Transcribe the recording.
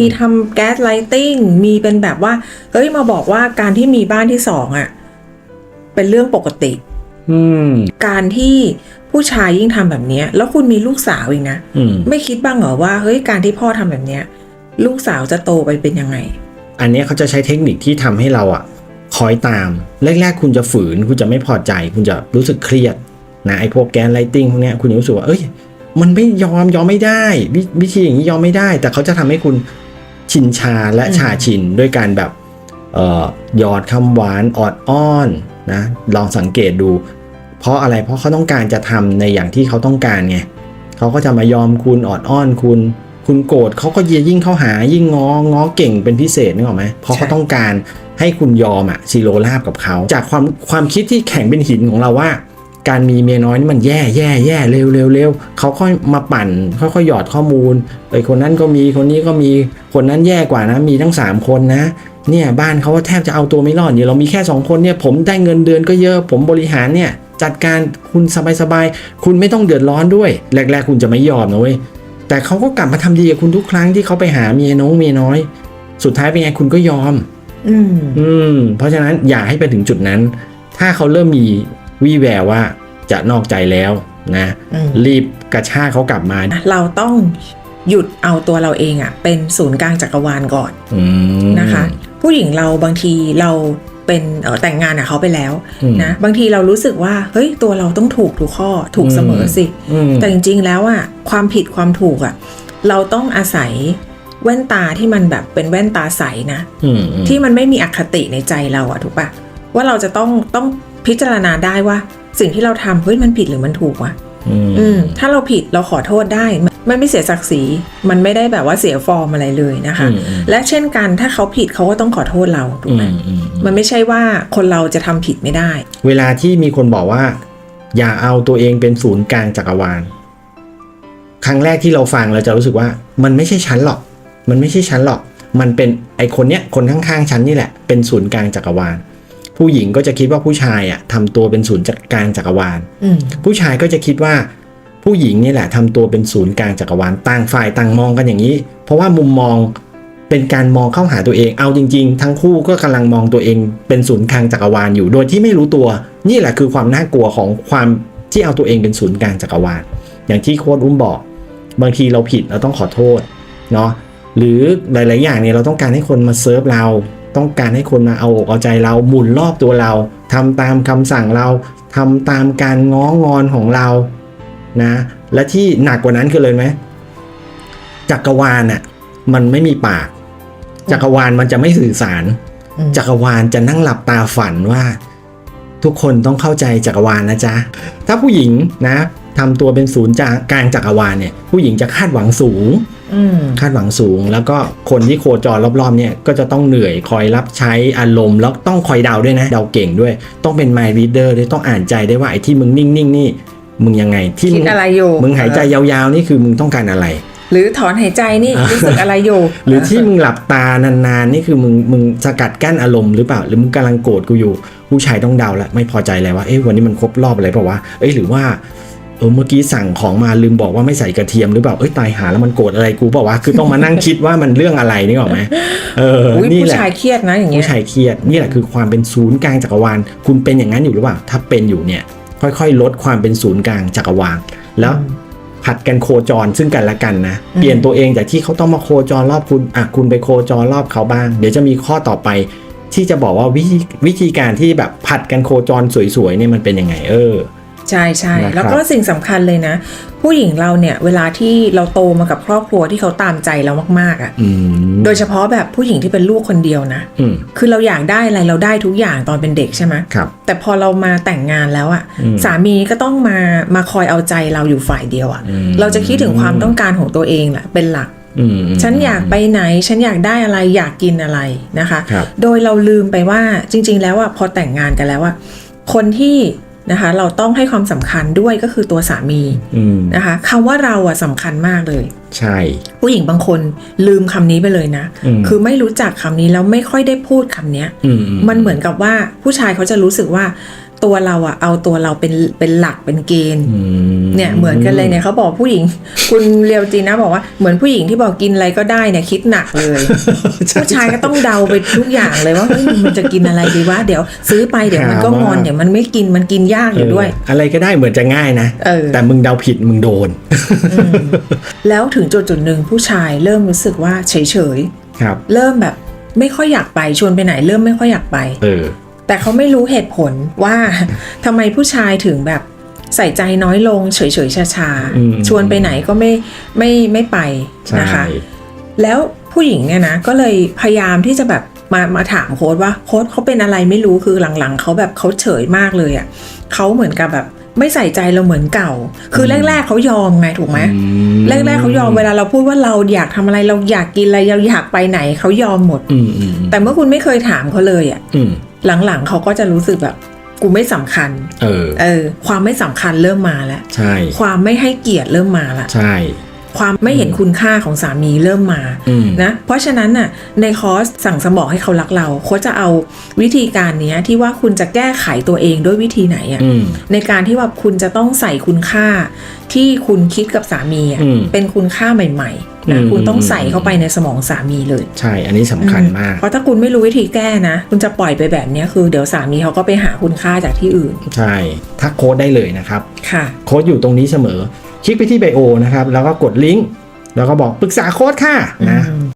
มีทำแก๊สไลติงมีเป็นแบบว่า เฮ้ยมาบอกว่าการที่มีบ้านที่สองอะ่ะ เป็นเรื่องปกติ อืม การที่ผู้ชายยิ่งทำแบบเนี้ย แล้วคุณมีลูกสาวอีกนะ อืม ไม่คิดบ้างเหรอว่าเฮ้ยการที่พ่อทำแบบเนี้ย ลูกสาวจะโตไปเป็นยังไง อันเนี้ยเขาจะใช้เทคนิคที่ทำให้เราอะคอยตาม แรกๆ คุณจะฝืน คุณจะไม่พอใจ คุณจะรู้สึกเครียดนะไอ้พวกแกนไลติงพวกเนี้ยคุณจะรู้สึกว่าเอ้ย มันไม่ยอมยอมไม่ได้ววิธีอย่างนี้ยอมไม่ได้ แต่เขาจะทำให้คุณ ชินชาและอืมชาชินด้วยการแบบเอ่อหยอดคำหวานออดอ้อนนะลองสังเกตดู เพราะอะไรเพราะเขาต้องการจะทำในอย่างที่เขาต้องการไงเขาก็จะมายอมคุณออดอ้อนคุณ คุณโกรธเขาก็ยิ่งเข้าหายิ่งง้อง้อเก่งเป็นพิเศษนึกออกไหมเพราะเขาใช่ต้องการให้คุณยอมอะซีโรราบกับเขา จากความความคิดที่แข็งเป็นหินของเราว่า การมีเมียน้อยนี่มันแย่แย่แย่เร็วเร็วเร็วเขาค่อยมาปั่นค่อยๆหยอดข้อมูลไอ้ยคนนั้นก็มีคนนี้ก็มีคนนั้นแย่กว่านะ มีทั้ง 3 คนนะเนี่ยบ้านเขาว่าแทบจะเอาตัวไม่รอดเนี่ยเรามีแค่ 2 คนเนี่ยผมได้เงินเดือนก็เยอะผมบริหารเนี่ยจัดการคุณสบายๆคุณไม่ต้องเดือดร้อนด้วย แรก ๆ คุณจะไม่ยอมนะเว้ยแต่เขาก็กลับมาทำดีกับคุณทุกครั้งที่เขาไปหาเมียน้องเมียน้อย สุดท้ายเป็นไงคุณก็ยอม อืมอืมเพราะฉะนั้นอย่าให้ไปถึงจุดนั้น ถ้าเขาเริ่มมี วี่แววว่าจะนอกใจแล้วนะอืมรีบกระชากเขากลับมา เราต้องหยุดเอาตัวเราเองอะ่ะเป็นศูนย์กลางจักรวาลก่อนอืมนะคะ ผู้หญิงเราบางทีเราเป็นเอ่อแต่งงานกับเขาไปแล้วอืมนะบางทีเรารู้สึกว่าเฮ้ยตัวเราต้องถูกทุกข้อถูกเสมอสิอืมแต่จริงๆแล้วอะความผิดความถูกอะเราต้องอาศัยแว่นตาที่มันแบบเป็นแว่นตาใสนะอืมอืมที่มันไม่มีอคติในใจเราอะถูกปะว่าเราจะต้องต้อง พิจารณาได้ว่า สิ่งที่เราทำเฮ้ยมันผิดหรือมันถูกวะอืมอืมถ้าเราผิดเราขอโทษได้มันมันไม่เสียศักดิ์ศรีมันไม่ได้แบบว่าเสียฟอร์มอะไรเลยนะคะอืมอืมและเช่นกันถ้าเขาผิดเขาก็ต้องขอโทษเราถูกอืไหมมอืมมันไม่ใช่ว่าคนเราจะทำผิดไม่ได้ เวลาที่มีคนบอกว่า อย่าเอาตัวเองเป็นศูนย์กลางจักรวาล ครั้งแรกที่เราฟังเราจะรู้สึกว่า มันไม่ใช่ฉันหรอก มันไม่ใช่ฉันหรอก มันเป็นไอคนเนี้ยคนข้างๆฉันนี่แหละเป็นศูนย์กลางจักรวาล ผู้หญิงก็จะคิดว่าผู้ชายอะทำตัวเป็นศูนย์กลางจักรวาลอืมผู้ชายก็จะคิดว่าผู้หญิงนี่แหละทำตัวเป็นศูนย์กลางจักรวาลต่างฝ่ายต่างมองกันอย่างนี้ เพราะว่ามุมมองเป็นการมองเข้าหาตัวเอง เอาจริง ๆ ทั้งคู่ก็กำลังมองตัวเองเป็นศูนย์กลางจักรวาลอยู่ โดยที่ไม่รู้ตัว นี่แหละคือความน่ากลัวของความที่เอาตัวเองเป็นศูนย์กลางจักรวาล อย่างที่โค้ดอุ้มบอก บางทีเราผิดเราต้องขอโทษเนาะ หรือหลาย ๆ อย่างเนี่ยเราต้องการให้คนมาเซิร์ฟเรา ต้องการให้คนมาเอาอกเอาใจเราหมุนรอบตัวเราทำตามคำสั่งเราทำตามการง้องอนของเรานะและที่หนักกว่านั้นคือเลยไหมจักรวาลน่ะมันไม่มีปาก จักรวาลมันจะไม่สื่อสารอืมจักรวาลจะนั่งหลับตาฝันว่า ทุกคนต้องเข้าใจจักรวาลนะจ๊ะถ้าผู้หญิงนะทำตัวเป็นศูนย์กลางจักรวาลเนี่ย ผู้หญิงจะคาดหวังสูงอืม คาดหวังสูง แล้วก็คนที่โคจรรอบๆเนี่ยก็จะต้องเหนื่อยคอยรับใช้อารมณ์ แล้วต้องคอยเดาด้วยนะ เดาเก่งด้วย ต้องเป็น mind reader ด้วยต้องอ่านใจได้ว่าไอ้ที่มึงนิ่งๆนี่มึงยังไงที่คิมึดงอะไรอยู่มึงหายใจยาวๆนี่คือมึงต้องการอะไร หรือถอนหายใจนี่รู้สึกอะไรอยู่ หรือที่มึงหลับตานานๆนี่คือมึงมึงสกัดกั้นอารมณ์หรือเปล่า หรือมึงกำลังโกรธกูอยู่ ผู้ชายต้องเดาละไม่พอใจแล้วว่าเอ๊ะวันนี้มันครบรอบอะไรเปล่าวะเอ้ยหรือว่าเออเมื่อกี้สั่งของมาลืมบอกว่าไม่ใส่กระเทียมหรือเปล่าเอ้ยตายหาแล้วมันโกรธอะไรกูเปล่าวะคือต้องมานั่งคิดว่ามันเรื่องอะไรนี่หรอกไหมเอออุ้ยนี่ผู้แหละชายเครียดนะอย่างเงี้ผู้ยชายเครียดนี่แหละคือความเป็นศูนย์กลางจักรวาลคุณเป็นอย่างนั้นอยู่หรือเปล่าถ้าเป็นอยู่เนี่ย ค่อยๆ ลดความเป็นศูนย์กลางจักรวาลแล้วผัดกันโคจรซึ่งกันและกันนะอืมเปลี่ยนตัวเองจากที่เขาต้องมาโคจรรอบคุณอะคุณไปโคจรรอบเขาบ้าง เดี๋ยวจะมีข้อต่อไป ที่จะบอกว่าวิธีวิธีการที่แบบผัดกันโคจรสวยๆเนี่ยมันเป็นยังไงเออ ใช่ใช่นะครับ แล้วก็สิ่งสำคัญเลยนะ ผู้หญิงเราเนี่ยเวลาที่เราโตมากับครอบครัวที่เขาตามใจเรามากๆอะ่ะ อืมโดยเฉพาะแบบผู้หญิงที่เป็นลูกคนเดียวนะ อืมคือเราอยากได้อะไรเราได้ทุกอย่างตอนเป็นเด็กใช่ไหมครับ แต่พอเรามาแต่งงานแล้วอะ่ะอืม สามีก็ต้องมามาคอยเอาใจเราอยู่ฝ่ายเดียวอะ่ะ อืมเราจะคิดถึงความต้องการของตัวเองแหละเป็นหลัก อืมฉันอยากไปไหน ฉันอยากได้อะไรอยากกินอะไรนะคะ ครับ โดยเราลืมไปว่าจริง ๆ แล้วอะพอแต่งงานกันแล้วอะคนที่ นะคะ เราต้องให้ความสำคัญด้วยก็คือตัวสามีอืมนะคะคำว่าเราอะสำคัญมากเลย ใช่ ผู้หญิงบางคนลืมคำนี้ไปเลยนะอืมคือไม่รู้จักคำนี้แล้วไม่ค่อยได้พูดคำเนี้ยอืมมันเหมือนกับว่าผู้ชายเขาจะรู้สึกว่า ตัวเราอะเอาตัวเราเป็นเป็นหลักเป็นเกณฑ์อืมเนี่ยเหมือนกันเลยเนี่ยเขาบอกผู้หญิง คุณเรียวจีนะบอกว่าเหมือนผู้หญิงที่บอกกินอะไรก็ได้เนี่ยคิดหนักเลยผู้ชายก็ต้องเดาไปทุกอย่างเลยว่าเฮ้ยมันจะกินอะไรดีวะเดี๋ยวซื้อไปเดี๋ยวมันก็งอนเดี๋ยวมันไม่กินมันกินยากอยู่ด้วยเอออะไรก็ได้เหมือนจะง่ายนะเออแต่มึงเดาผิดมึงโดน แล้วถึงจุดจุดๆหนึ่งผู้ชายเริ่มรู้สึกว่าเฉยครับๆเริ่มแบบไม่ค่อยอยากไปชวนไปไหนเริ่มไม่ค่อยอยากไปเออ แต่เขาไม่รู้เหตุผลว่าทำไมผู้ชายถึงแบบใส่ใจน้อยลงเฉยๆชาอืมๆชวนไปไหนก็ไม่ไม่ไม่ไปใช่นะคะ แล้วผู้หญิงเนี่ยนะก็เลยพยายามที่จะแบบมามาถามโค้ดว่าโค้ดเขาเป็นอะไรไม่รู้คือหลังๆเขาแบบเขาเฉยมากเลยอะ่ะเขาเหมือนกับแบบไม่ใส่ใจเราเหมือนเก่า คือแรกๆเขายอมไงถูกไหมอืมแรกๆเขายอมเวลาเราพูดว่าเราอยากทำอะไรเราอยากกินอะไรเราอยากไปไหนเขายอมหมดอืมอืมอืมแต่เมื่อคุณไม่เคยถามเขาเลยอะ่ะอืม หลังๆเขาก็จะรู้สึกแบบกูไม่สำคัญ เออ เออ ความไม่สำคัญเริ่มมาแล้ว ใช่ ความไม่ให้เกียรติเริ่มมาละใช่ ความไม่เห็นคุณค่าของสามีเริ่มมาอืมนะ เพราะฉะนั้นน่ะ ในคอร์สสั่งสมองให้เขารักเราเขาจะเอาวิธีการเนี้ยที่ว่าคุณจะแก้ไขตัวเองด้วยวิธีไหนอะอืมในการที่ว่าคุณจะต้องใส่คุณค่าที่คุณคิดกับสามีอะอืมเป็นคุณค่าใหม่ ๆ นะอืมคุณต้องใส่เข้าไปในสมองสามีเลย ใช่ อันนี้สำคัญมาก เพราะถ้าคุณไม่รู้วิธีแก้นะ คุณจะปล่อยไปแบบเนี้ยคือเดี๋ยวสามีเขาก็ไปหาคุณค่าจากที่อื่น ใช่ ทักโค้ดได้เลยนะครับ ค่ะ โค้ดอยู่ตรงนี้เสมอ คลิกไปที่ไบโอนะครับ แล้วก็กดลิงก์ แล้วก็บอกปรึกษาโค้ดค่ะนะอืม